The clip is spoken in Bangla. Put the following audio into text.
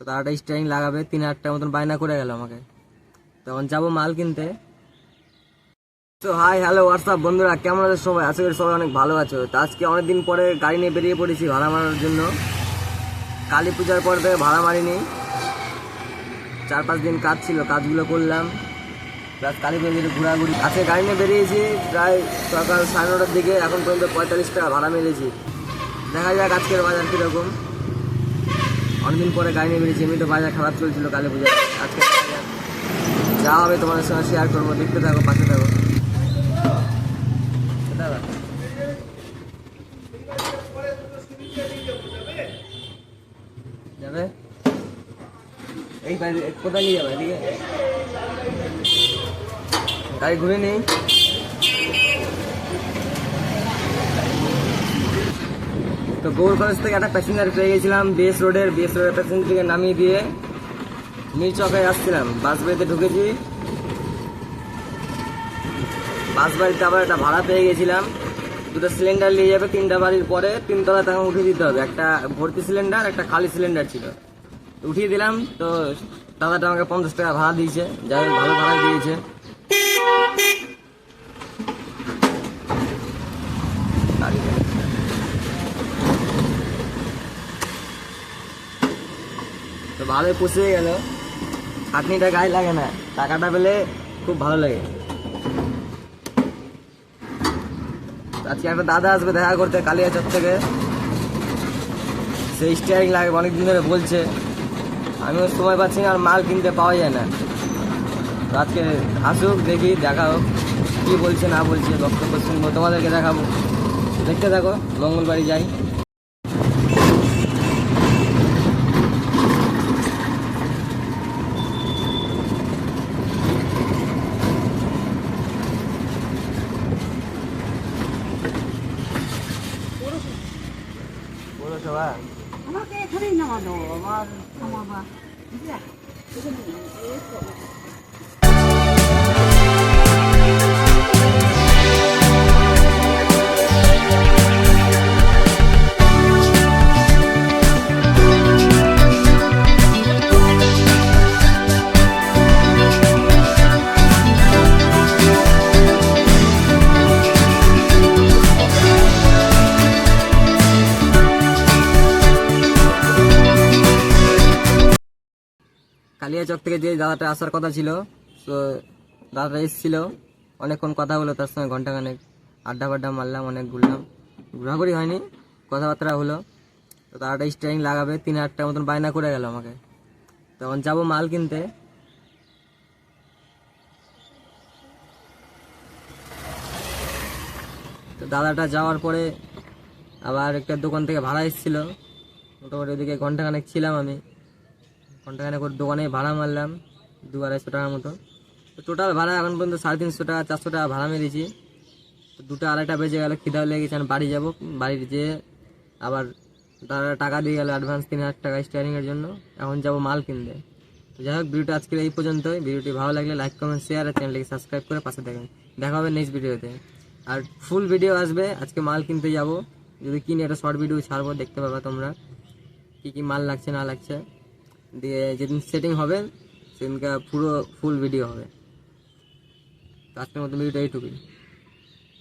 তো তারাটা স্টারিং লাগাবে, তিন হাজার টাকার মতন বায়না করে গেল আমাকে। তখন যাব মাল কিনতে। তো হাই হ্যালো হোয়াটসঅ্যাপ বন্ধুরা, কেমন আছে সবাই? আশা করি সবাই অনেক ভালো আছো। তো আজকে অনেকদিন পরে গাড়ি নিয়ে বেরিয়ে পড়েছি ভাড়া মারার জন্য। কালী পূজার পর থেকে ভাড়া মারিনি। চার পাঁচ দিন কাজ ছিল, কাজগুলো করলাম। প্লাস কালী পুজোর ঘোরাঘুরি। আজকে গাড়ি নিয়ে বেরিয়েছি প্রায় সকাল সাড়ে নটার দিকে, এখন পর্যন্ত পঁয়তাল্লিশ টাকা ভাড়া মেরেছি। দেখা যাক আজকের বাজার কীরকম। অনেকদিন পরে গাড়ি নিয়ে বেরিয়েছি এমনি তো বাজার খারাপ চলছিল কালী পূজা আজকে যা হবে তোমাদের সঙ্গে শেয়ার করব, দেখতে থাকো, পাশে থাকো। যাবে? এই কোথায় নিয়ে যাবে? এদিকে। গাড়ি ঘুরে নেই। তো গৌর কলেজ থেকে একটা প্যাসেঞ্জার পেয়ে গেছিলাম বিএস রোডের বিএস রোডের প্যাসেঞ্জারকে নামিয়ে দিয়ে চকে আসছিলাম। বাস বাড়িতে ঢুকেছি। বাস বাড়িতে আবার একটা ভাড়া পেয়ে গেছিলাম। দুটো সিলিন্ডার নিয়ে যাবে, তিনটা বাড়ির পরে তিনতলা তখন উঠিয়ে দিতে হবে। একটা ভর্তি সিলিন্ডার একটা খালি সিলিন্ডার ছিল। উঠিয়ে দিলাম, তো দাদাটা আমাকে পঞ্চাশ টাকা ভাড়া দিয়েছে। যাই ভালো ভাড়া দিয়েছে তো ভালোই পুষে গেল। খাটনিটা গায়ে লাগে না, টাকাটা পেলে খুব ভালো লাগে। আজকে একটা দাদা আসবে দেখা করতে, কালিয়াচক থেকে। সেই স্টিয়ারিং লাগবে অনেকদিন ধরে বলছে। আমিও সময় পাচ্ছি না, আর মাল কিনতে পাওয়া যায় না। তো আজকে আসুক, দেখি, দেখা হোক, কী বলছে, না বলছে, বক্তব্য শুনব, তোমাদেরকে দেখাবো। দেখতে থাকো মঙ্গলবাড়ি যাই। ごめんなさい。おまけ、トレーナーの、まあ、たまま。いや、すぐに、তো। কালিয়াচক থেকে যে দাদাটা আসার কথা ছিল, তো দাদাটা এসেছিল। অনেকক্ষণ কথা হলো তার সঙ্গে ঘন্টাখানেক আড্ডা ফাড্ডা মারলাম, অনেক ঘুরলাম। ঘোরাঘুরি হয়নি, কথাবার্তা হলো। তো দাদাটা স্টারিং লাগাবে, তিন হাজার টাকার মতন বায়না করে গেল আমাকে। তখন যাব মাল কিনতে। তো দাদাটা যাওয়ার পরে আবার একটা দোকান থেকে ভাড়া এসেছিল। মোটামুটি ওদিকে ঘন্টাখানেক ছিলাম আমি। ঘন্টাখানেক ওর দোকানে ভাড়া মারলাম, দু আড়াইশো টাকার মতো। তো টোটাল ভাড়া এখন পর্যন্ত সাড়ে তিনশো টাকা, চারশো টাকা ভাড়া মেরেছি। তো দুটো আড়াইটা বেজে গেল, খিদাও লেগে গেছে, আমি বাড়ি যাব। বাড়ির যেয়ে আবার তারা টাকা দিয়ে গেল অ্যাডভান্স তিন হাজার টাকা স্টিয়ারিংয়ের জন্য, এখন যাব মাল কিনতে। তো যাই হোক, ভিডিওটা আজকে এই পর্যন্তই। ভিডিওটি ভালো লাগলে লাইক কমেন্ট শেয়ার আর চ্যানেলটিকে সাবস্ক্রাইব করে পাশে থাকেন দেখা হবে নেক্সট ভিডিওতে আর ফুল ভিডিও আসবে, আজকে মাল কিনতে যাব। যদি কিনে একটা শর্ট ভিডিও ছাড়বো, দেখতে পাবা তোমরা। কী কী মাল লাগছে, না লাগছে। দিয়ে যেদিন সেটিং হবে সেদিনকে পুরো ফুল ভিডিও হবে। আজকের মতো ভিডিওটা এইটুকুই